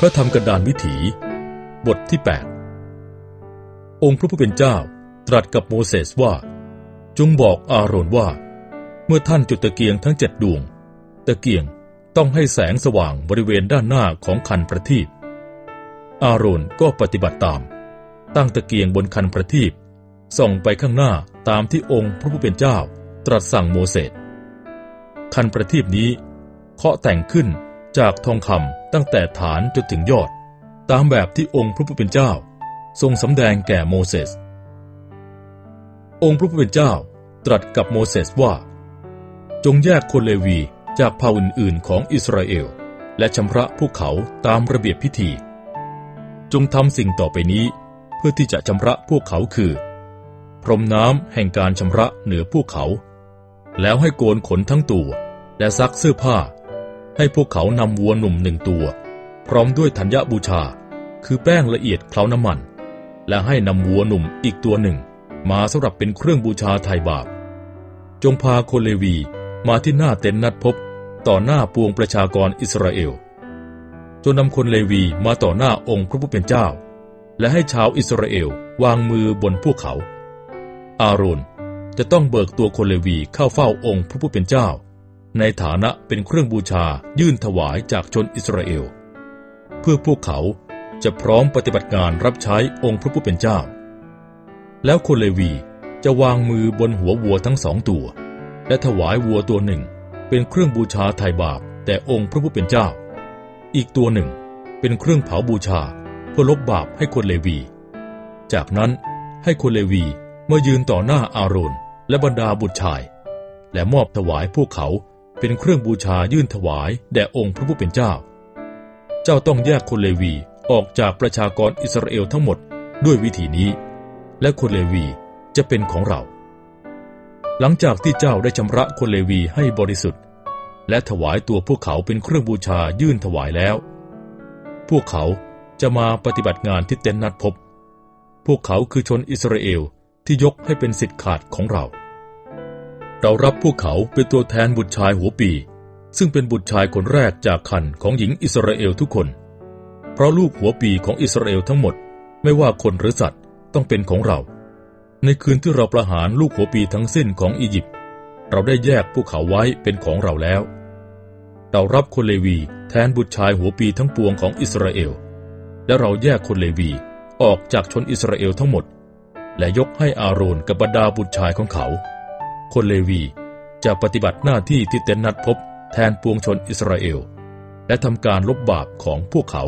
พระธรรมกระดานวิถี บทที่ 8 องค์พระผู้เป็นเจ้าตรัสกับโมเสสว่า จงบอกอาโรนว่า เมื่อท่านจุดตะเกียงทั้งเจ็ดดวง ตะเกียงต้องให้แสงสว่างบริเวณด้านหน้าของคันประทีปอาโรนก็ปฏิบัติตาม ตั้งตะเกียงบนคันประทีปส่องไปข้างหน้าตามที่องค์พระผู้เป็นเจ้าตรัสสั่งโมเสสคันประทีปนี้เคาะแต่งขึ้น จากทองคำตั้งแต่ฐานจนถึงยอด ตามแบบที่องค์พระผู้เป็นเจ้า ทรงสำแดงแก่โมเสส องค์พระผู้เป็นเจ้าตรัสกับโมเสสว่า จงแยกคนเลวีจากเผ่าอื่นๆของอิสราเอล และชำระพวกเขาตามระเบียบพิธี จงทำสิ่งต่อไปนี้ เพื่อที่จะชำระพวกเขาคือ พรมน้ำแห่งการชำระเหนือพวกเขา แล้วให้โกนขนทั้งตัว และซักเสื้อผ้า ให้พวกเขานำวัวหนุ่มหนึ่งตัว พร้อมด้วยธัญบูชา คือแป้งละเอียดเคล้าน้ำมัน และให้นำวัวหนุ่มอีกตัวหนึ่ง มาสำหรับเป็นเครื่องบูชาไถ่บาป จงพาคนเลวีมาที่หน้าเต็นท์นัดพบ ต่อหน้าปวงประชากรอิสราเอล จนนำคนเลวีมาต่อหน้าองค์พระผู้เป็นเจ้า และให้ชาวอิสราเอลวางมือบนพวกเขา อาโรนจะต้องเบิกตัวคนเลวีเข้าเฝ้าองค์พระผู้เป็นเจ้า ในฐานะเป็นเครื่องบูชายื่นถวายจากชนอิสราเอล เพื่อพวกเขาจะพร้อมปฏิบัติงานรับใช้องค์พระผู้เป็นเจ้า แล้วคนเลวีจะวางมือบนหัววัวทั้งสองตัว และถวายวัวตัวหนึ่ง เป็นเครื่องบูชาไถ่บาปแต่องค์พระผู้เป็นเจ้า อีกตัวหนึ่งเป็นเครื่องเผาบูชาเพื่อลบบาปให้คนเลวี จากนั้นให้คนเลวีเมื่อยืนต่อหน้าอาโรนและบรรดาบุตรชาย และมอบถวายพวกเขา เป็นเครื่องบูชายื่นถวายแด่องค์พระผู้เป็นเจ้า เจ้าต้องแยกคนเลวีออกจากประชากรอิสราเอลทั้งหมดด้วยวิธีนี้ และคนเลวีจะเป็นของเรา หลังจากที่เจ้าได้ชำระคนเลวีให้บริสุทธิ์ และถวายตัวพวกเขาเป็นเครื่องบูชายื่นถวายแล้ว พวกเขาจะมาปฏิบัติงานที่เต็นท์นัดพบ พวกเขาคือชนอิสราเอลที่ยกให้เป็นสิทธิ์ขาดของเรา เรารับพวกเขาเป็นตัวแทนบุตรชายหัวปี ซึ่งเป็นบุตรชายคนแรกจากคันของหญิงอิสราเอลทุกคน เพราะลูกหัวปีของอิสราเอลทั้งหมด ไม่ว่าคนหรือสัตว์ต้องเป็นของเรา ในคืนที่เราประหารลูกหัวปีทั้งสิ้นของอียิปต์เราได้แยกพวกเขาไว้เป็นของเราแล้ว เรารับคนเลวีแทนบุตรชายหัวปีทั้งปวงของอิสราเอล และเราแยกคนเลวีออกจากชนอิสราเอลทั้งหมด และยกให้อาโรนกับบรรดาบุตรชายของเขา คนเลวีจะปฏิบัติหน้าที่ที่เต็นนัดพบแทนปวงชนอิสราเอล และทำการลบบาปของพวกเขา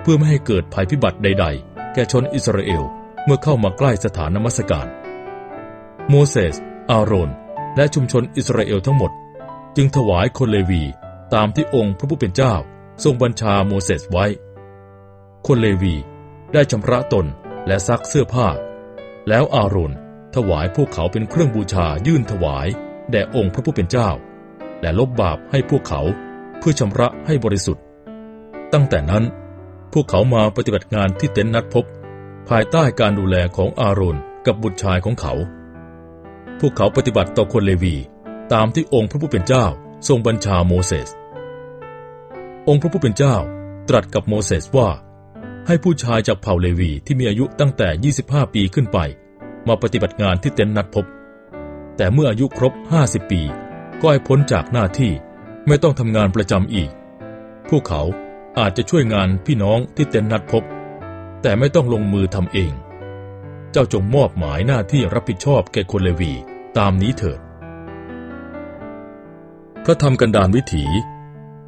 เพื่อไม่ให้เกิดภัยพิบัติใด ๆ แก่ชนอิสราเอลเมื่อเข้ามาใกล้สถานนมัสการ โมเสส อาโรน และชุมชนอิสราเอลทั้งหมด จึงถวายคนเลวีตามที่องค์พระผู้เป็นเจ้าทรงบัญชาโมเสสไว้ คนเลวีได้ชำระตนและซักเสื้อผ้า แล้วอาโรน ถวายพวกเขาเป็นเครื่องบูชายื่นถวาย แด่องค์พระผู้เป็นเจ้า และลบบาปให้พวกเขาเพื่อชำระให้บริสุทธิ์ ตั้งแต่นั้น พวกเขามาปฏิบัติงานที่เต็นท์นัดพบ ภายใต้การดูแลของอาโรนกับบุตรชายของเขา พวกเขาปฏิบัติต่อคนเลวี ตามที่องค์พระผู้เป็นเจ้าทรงบัญชาโมเสส องค์พระผู้เป็นเจ้าตรัสกับโมเสสว่า ให้ผู้ชายจากเผ่าเลวีที่มีอายุตั้งแต่ 25 ปีขึ้นไป มาปฏิบัติงานที่เต็นท์นัดพบ แต่เมื่ออายุครบ 50 ปี ก็ให้พ้นจากหน้าที่ไม่ต้องทำงานประจำอีก พวกเขาอาจจะช่วยงานพี่น้องที่เต็นท์นัดพบ แต่ไม่ต้องลงมือทำเอง เจ้าจงมอบหมายหน้าที่รับผิดชอบแก่คนเลวีตามนี้เถิด พระธรรมกันดารวิถี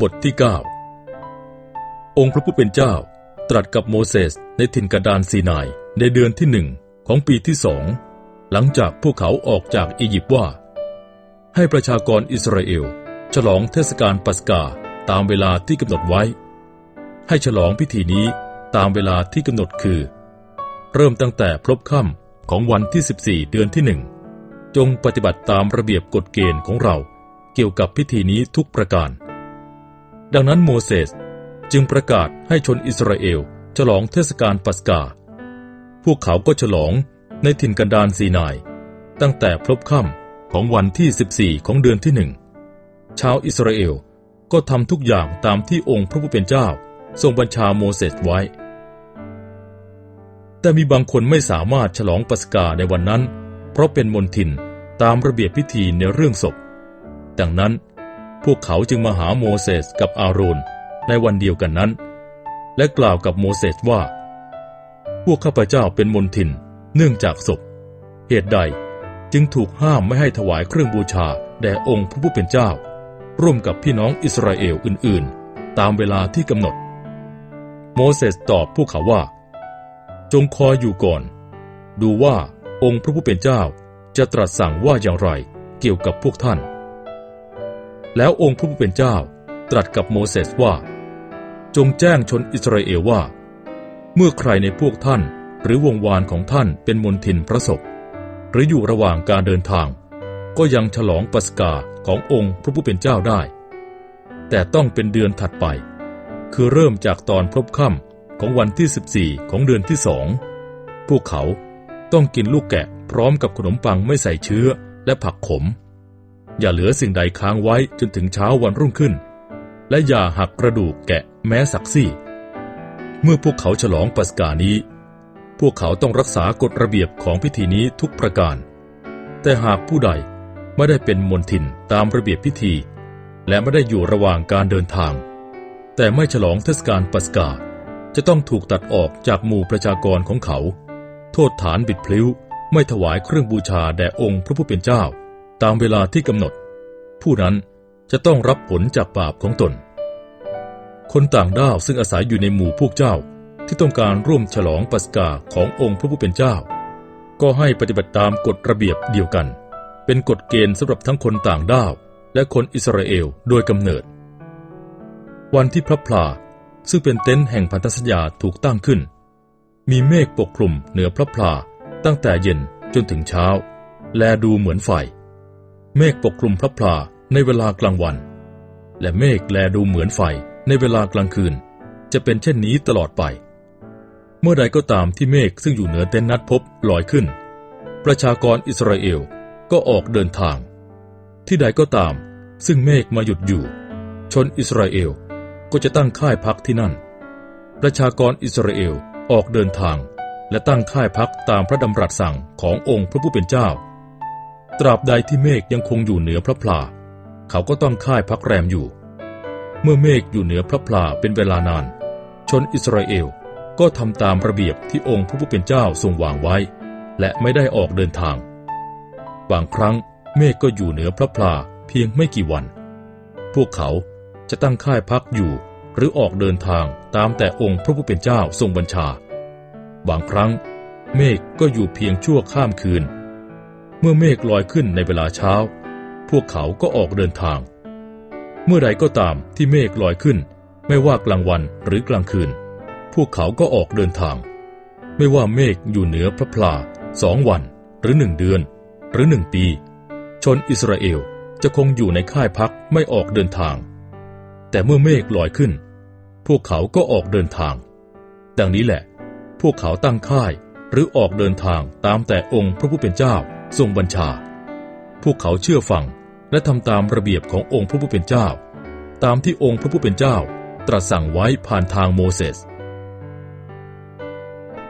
บทที่ 9 องค์พระผู้เป็นเจ้าตรัสกับโมเสสในถิ่นกันดารซีนายในเดือนที่หนึ่ง ของปีที่สองหลังจากพวกเขาออกจากอียิปต์ว่า ให้ประชากรอิสราเอล ฉลองเทศกาลปัสกาตามเวลาที่กำหนดไว้ ให้ฉลองพิธีนี้ตามเวลาที่กำหนดคือ เริ่มตั้งแต่พลบค่ำของวันที่ 14 เดือนที่หนึ่งจงปฏิบัติตามระเบียบกฎเกณฑ์ของเราเกี่ยวกับพิธีนี้ทุกประการ ดังนั้นโมเสสจึงประกาศให้ชนอิสราเอล ฉลองเทศกาลปัสกา พวกเขาก็ฉลองในถิ่นกันดารซีนาย ตั้งแต่พลบค่ำของวันที่ 14 ของเดือนที่หนึ่งชาวอิสราเอลก็ทำทุกอย่างตามที่องค์พระผู้เป็นเจ้าทรงบัญชาโมเสสไว้ แต่มีบางคนไม่สามารถฉลองปัสกาในวันนั้น เพราะเป็นมนทินตามระเบียบพิธีในเรื่องศพ ดังนั้นพวกเขาจึงมาหาโมเสสกับอาโรนในวันเดียวกันนั้น และกล่าวกับโมเสสว่า พวกข้าพเจ้าเป็นมนทิน เนื่องจากศพ เหตุใดจึงถูกห้ามไม่ให้ถวายเครื่องบูชาแด่องค์พระผู้เป็นเจ้า ร่วมกับพี่น้องอิสราเอลอื่นๆ ตามเวลาที่กำหนด โมเสสตอบพวกเขาว่า จงคอยอยู่ก่อน ดูว่าองค์พระผู้เป็นเจ้าจะตรัสสั่งว่าอย่างไรเกี่ยวกับพวกท่าน แล้วองค์พระผู้เป็นเจ้าตรัสกับโมเสสว่า จงแจ้งชนอิสราเอลว่า เมื่อใครในพวกท่าน หรือวงวานของท่านเป็นมนทินพระศพหรืออยู่ระหว่างการเดินทาง ก็ยังฉลองปัสกาขององค์พระผู้เป็นเจ้าได้ แต่ต้องเป็นเดือนถัดไป คือเริ่มจากตอนพบค่ำของวันที่ 14 ของเดือนที่สองพวกเขาต้องกินลูกแกะพร้อมกับขนมปังไม่ใส่เชื้อและผักขม อย่าเหลือสิ่งใดค้างไว้จนถึงเช้าวันรุ่งขึ้น และอย่าหักกระดูกแกะแม้สักซี่ เมื่อพวกเขาฉลองปัสกานี้ พวกเขาต้องรักษากฎระเบียบของพิธีนี้ทุกประการ แต่หากผู้ใดไม่ได้เป็นมนทินตามระเบียบพิธี และไม่ได้อยู่ระหว่างการเดินทาง แต่ไม่ฉลองเทศกาลปัสกา จะต้องถูกตัดออกจากหมู่ประชากรของเขา โทษฐานบิดพลิ้วไม่ถวายเครื่องบูชาแด่องค์พระผู้เป็นเจ้า ตามเวลาที่กำหนด ผู้นั้นจะต้องรับผลจากบาปของตน คนต่างด้าวซึ่งอาศัยอยู่ในหมู่พวกเจ้า ที่ต้องการร่วมฉลองปัสกาขององค์พระผู้เป็นเจ้า ก็ให้ปฏิบัติตามกฎระเบียบเดียวกัน เป็นกฎเกณฑ์สำหรับทั้งคนต่างด้าว และคนอิสราเอลโดยกำเนิด วันที่พระพลาซึ่งเป็นเต็นท์แห่งพันธสัญญาถูกตั้งขึ้น มีเมฆปกคลุมเหนือพระพลาตั้งแต่เย็นจนถึงเช้า แลดูเหมือนไฟ เมฆปกคลุมพระพลาในเวลากลางวัน และเมฆแลดูเหมือนไฟ ในเวลากลางคืนจะเป็นเช่นนี้ตลอดไป เมื่อใดก็ตามที่เมฆซึ่งอยู่เหนือเต็นท์นัดพบลอยขึ้น ประชากรอิสราเอลก็ออกเดินทาง ที่ใดก็ตามซึ่งเมฆมาหยุดอยู่ ชนอิสราเอลก็จะตั้งค่ายพักที่นั่น ประชากรอิสราเอลออกเดินทางและตั้งค่ายพักตามพระดำรัสสั่งขององค์พระผู้เป็นเจ้า ตราบใดที่เมฆยังคงอยู่เหนือพระพลาเขาก็ต้องค่ายพักแรมอยู่ เมื่อเมฆอยู่เหนือพระพลาเป็นเวลานาน ชนอิสราเอลก็ทำตามระเบียบที่องค์พระผู้เป็นเจ้าทรงวางไว้ และไม่ได้ออกเดินทาง บางครั้งเมฆก็อยู่เหนือพระพลาเพียงไม่กี่วัน พวกเขาจะตั้งค่ายพักอยู่หรือออกเดินทางตามแต่องค์พระผู้เป็นเจ้าทรงบัญชา บางครั้ง เมฆก็อยู่เพียงชั่วข้ามคืน เมื่อเมฆลอยขึ้นในเวลาเช้า พวกเขาก็ออกเดินทาง เมื่อใดก็ตามที่เมฆลอยขึ้น ไม่ว่ากลางวันหรือกลางคืน พวกเขาก็ออกเดินทาง ไม่ว่าเมฆอยู่เหนือพระพลาสองวัน หรือหนึ่งเดือน หรือหนึ่งปี ชนอิสราเอลจะคงอยู่ในค่ายพักไม่ออกเดินทาง แต่เมื่อเมฆลอยขึ้น พวกเขาก็ออกเดินทาง ดังนี้แหละ พวกเขาตั้งค่ายหรือออกเดินทางตามแต่องค์พระผู้เป็นเจ้าทรงบัญชา พวกเขาเชื่อฟัง และทำตามระเบียบขององค์พระผู้เป็นเจ้า ตามที่องค์พระผู้เป็นเจ้า ตรัสสั่งไว้ผ่านทางโมเสส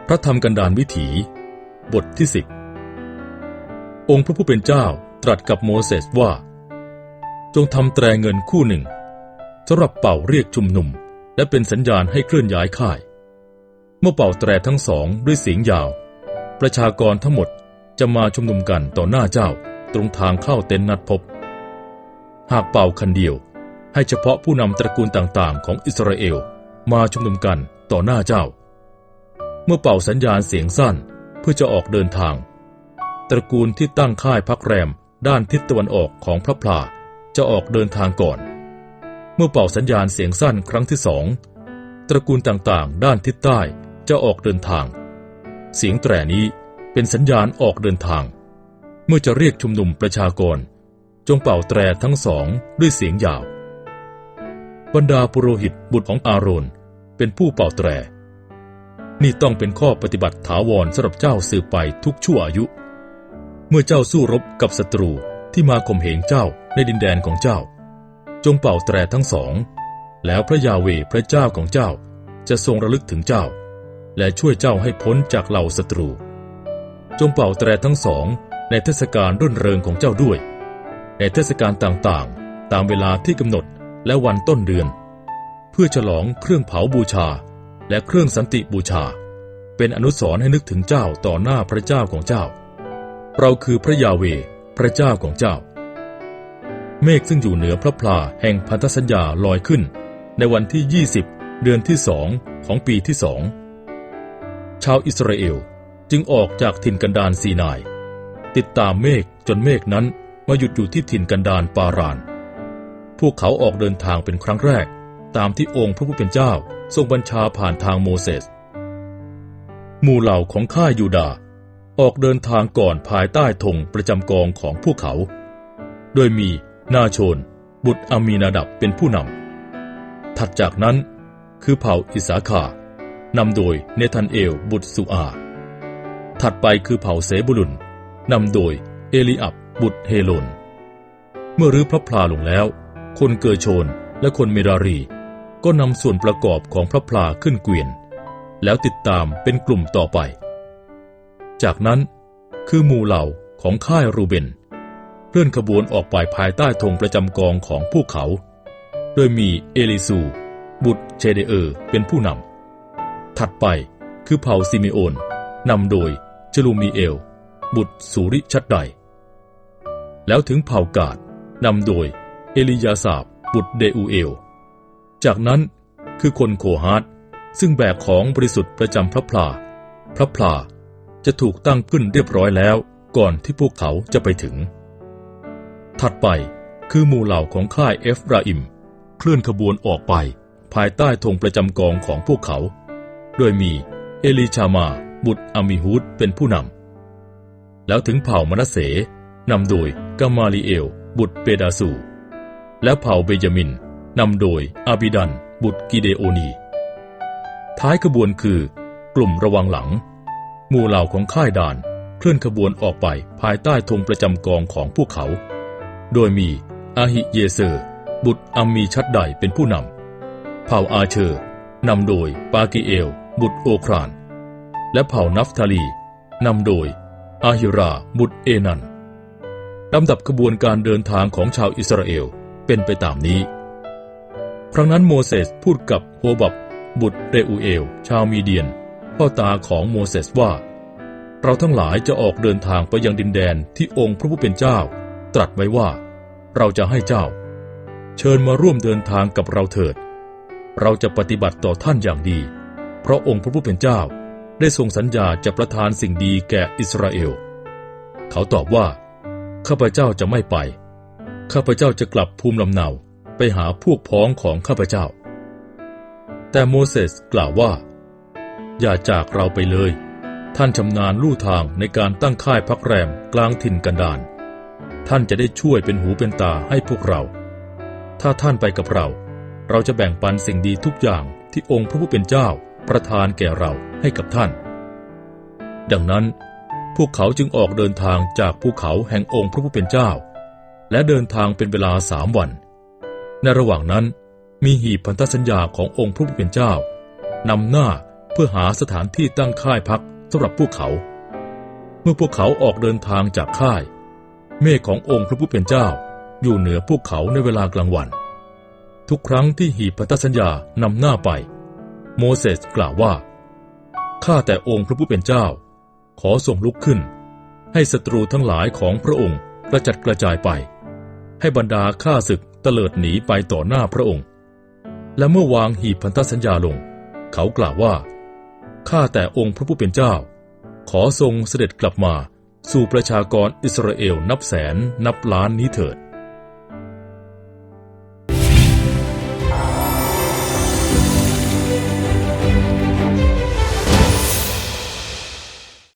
พระธรรมกันดารวิถี บทที่สิบองค์พระผู้เป็นเจ้าตรัสกับโมเสสว่า จงทำแตรเงินคู่หนึ่งสำหรับเป่าเรียกชุมนุม และเป็นสัญญาณให้เคลื่อนย้ายค่าย เมื่อเป่าแตรทั้งสองด้วยเสียงยาว ประชากรทั้งหมดจะมาชุมนุมกันต่อหน้าเจ้าตรงทางเข้าเต็นท์นัดพบ หากเป่าคันเดียว ให้เฉพาะผู้นำตระกูลต่างๆ ของอิสราเอลมาชุมนุมกันต่อหน้าเจ้า เมื่อเป่าสัญญาณเสียงสั้นเพื่อจะออกเดินทาง ตระกูลที่ตั้งค่ายพักแรมด้านทิศตะวันออกของพระพลาจะออกเดินทางก่อน เมื่อเป่าสัญญาณเสียงสั้นครั้งที่สองตระกูลต่างๆ ด้านทิศใต้จะออกเดินทาง เสียงแตรนี้เป็นสัญญาณออกเดินทาง เมื่อจะเรียกชุมนุมประชากร จงเป่าแตรทั้งสองด้วยเสียงยาว บรรดาปุโรหิตบุตรของอาโรนเป็นผู้เป่าแตร นี่ต้องเป็นข้อปฏิบัติถาวรสำหรับเจ้าสืบไปทุกชั่วอายุ เมื่อเจ้าสู้รบกับศัตรูที่มาข่มเหงเจ้าในดินแดนของเจ้า จงเป่าแตรทั้งสอง แล้วพระยาเวพระเจ้าของเจ้าจะทรงระลึกถึงเจ้า และช่วยเจ้าให้พ้นจากเหล่าศัตรู จงเป่าแตรทั้งสองในเทศกาลรื่นเริงของเจ้าด้วย ในเทศกาลต่างๆ ตามเวลาที่กำหนดและวันต้นเดือน เพื่อฉลองเครื่องเผาบูชา และเครื่องสันติบูชา เป็นอนุสรณ์ให้นึกถึงเจ้าต่อหน้าพระเจ้าของเจ้า เราคือพระยาเวพระเจ้าของเจ้า เมฆซึ่งอยู่เหนือพระพลาแห่งพันธสัญญาลอยขึ้น ในวันที่ 20 เดือนที่สองของปีที่สองชาวอิสราเอลจึงออกจากถิ่นกันดารซีนาย ติดตามเมฆจนเมฆนั้น มาหยุดอยู่ที่ถิ่นกันดารปาราน พวกเขาออกเดินทางเป็นครั้งแรก ตามที่องค์พระผู้เป็นเจ้าทรงบัญชาผ่านทางโมเสส หมู่เหล่าของข้ายูดา ออกเดินทางก่อนภายใต้ธงประจำกองของพวกเขา โดยมีนาโชน บุตรอามีนาดับเป็นผู้นำ ถัดจากนั้นคือเผ่าอิสาคานำโดยเนทันเอลบุตรสุอา ถัดไปคือเผ่าเซบุลุนนำโดยเอลิอับ บุตรเฮโลน เมื่อรื้อพระพลาลงแล้ว คนเกอร์โชนและคนเมรารี ก็นำส่วนประกอบของพระพลาขึ้นเกวียน แล้วติดตามเป็นกลุ่มต่อไป จากนั้นคือหมู่เหล่าของค่ายรูเบนเคลื่อนขบวนออกไปภายใต้ธงประจำกองของพวกเขา โดยมีเอลิซู บุตรเชเดเออร์เป็นผู้นำ ถัดไปคือเผ่าซิเมโอนนำโดยจลูมีเอล บุตรสุริชัดได แล้วถึงเผ่ากาดนำโดยเอลิยาสาบบุตรเดอูเอล จากนั้นคือคนโคฮาร์ตซึ่งแบกของบริสุทธิ์ประจำพระพลา พระพลาจะถูกตั้งขึ้นเรียบร้อยแล้วก่อนที่พวกเขาจะไปถึง ถัดไปคือหมู่เหล่าของค่ายเอฟราอิม เคลื่อนขบวนออกไปภายใต้ธงประจำกองของพวกเขา โดยมีเอลิชามา บุตรอามิฮูดเป็นผู้นำ แล้วถึงเผ่ามนัสเสนำโดย กามาลีเอล บุตรเปดาสู และเผ่าเบยามินนำโดยอาบิดัน บุตรกิเดโอนี ท้ายขบวนคือกลุ่มระวังหลัง หมู่เหล่าของค่ายด่านเคลื่อนขบวนออกไปภายใต้ธงประจำกองของพวกเขา โดยมีอาหิเยเซอร์ บุตรอัมมีชัดไดเป็นผู้นำ เผ่าอาเชอร์นำโดยปากิเอล บุตรโอคราน และเผ่านัฟทาลีนำโดยอาฮิรา บุตรเอนัน ลำดับขบวนการเดินทางของชาวอิสราเอลเป็นไปตามนี้ ครั้งนั้นโมเสสพูดกับโฮบับ บุตรเรอูเอล ชาวมีเดียน พ่อตาของโมเสสว่า เราทั้งหลายจะออกเดินทางไปยังดินแดนที่องค์พระผู้เป็นเจ้า ตรัสไว้ว่า เราจะให้เจ้า เชิญมาร่วมเดินทางกับเราเถิด เราจะปฏิบัติต่อท่านอย่างดี เพราะองค์พระผู้เป็นเจ้าได้ทรงสัญญาจะประทานสิ่งดีแก่อิสราเอล เขาตอบว่า ข้าพเจ้าจะไม่ไป ข้าพเจ้าจะกลับภูมิลำเนาไปหาพวกพ้องของข้าพเจ้า แต่โมเสสกล่าวว่า อย่าจากเราไปเลย ท่านชำนาญลู่ทางในการตั้งค่ายพักแรมกลางถิ่นกันดารท่านจะได้ช่วยเป็นหูเป็นตาให้พวกเรา ถ้าท่านไปกับเรา เราจะแบ่งปันสิ่งดีทุกอย่างที่องค์พระผู้เป็นเจ้าประทานแก่เราให้กับท่าน ดังนั้น พวกเขาจึงออกเดินทางจากภูเขาแห่งองค์พระผู้เป็นเจ้า และเดินทางเป็นเวลาสามวัน ในระหว่างนั้น มีหีบพันธสัญญาขององค์พระผู้เป็นเจ้านำหน้าเพื่อหาสถานที่ตั้งค่ายพักสำหรับพวกเขา เมื่อพวกเขาออกเดินทางจากค่าย เมฆขององค์พระผู้เป็นเจ้า อยู่เหนือพวกเขาในเวลากลางวัน ทุกครั้งที่หีบพันธสัญญานำหน้าไป โมเสสกล่าวว่าข้าแต่องค์พระผู้เป็นเจ้า ขอส่งลุกขึ้น ให้ศัตรูทั้งหลายของพระองค์กระจัดกระจายไป ให้บรรดาข้าศึกเตลิดหนีไปต่อหน้าพระองค์ และเมื่อวางหีบพันธสัญญาลง เขากล่าวว่าข้าแต่องค์พระผู้เป็นเจ้า ขอทรงเสด็จกลับมาสู่ประชากรอิสราเอลนับแสนนับล้านนี้เถิด